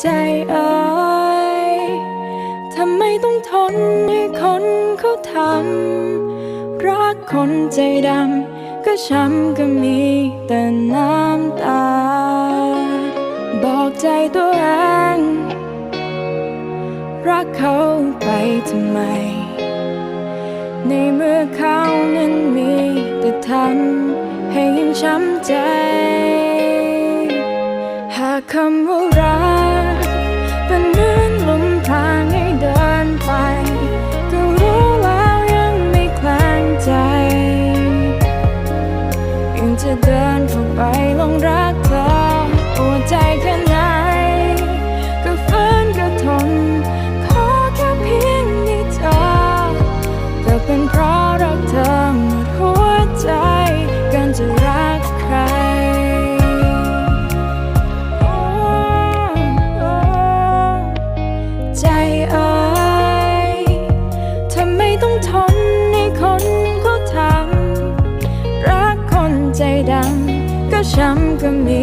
ใจเอ่ยทำไมต้องทนให้คนเขาทำ รักคนใจดำ ก็ช้ำก็มีแต่น้ำตา บอกใจตัวเองรักเขาไปทำไม ในเมื่อเขานั้นมีแต่ทำให้ยังช้ำใจ หากคำว่า จะเดินเข้าไปลงรักเธอปวดใจแค่ไหนก็ฝืนก็ทน ขอแค่เพียงได้เจอก็เป็นเพราะรักเธอหมดหัวใจกันจะรักใครใจเอ่ยทำไมต้องทนให้คนคน ดำก็ช้ำก็มี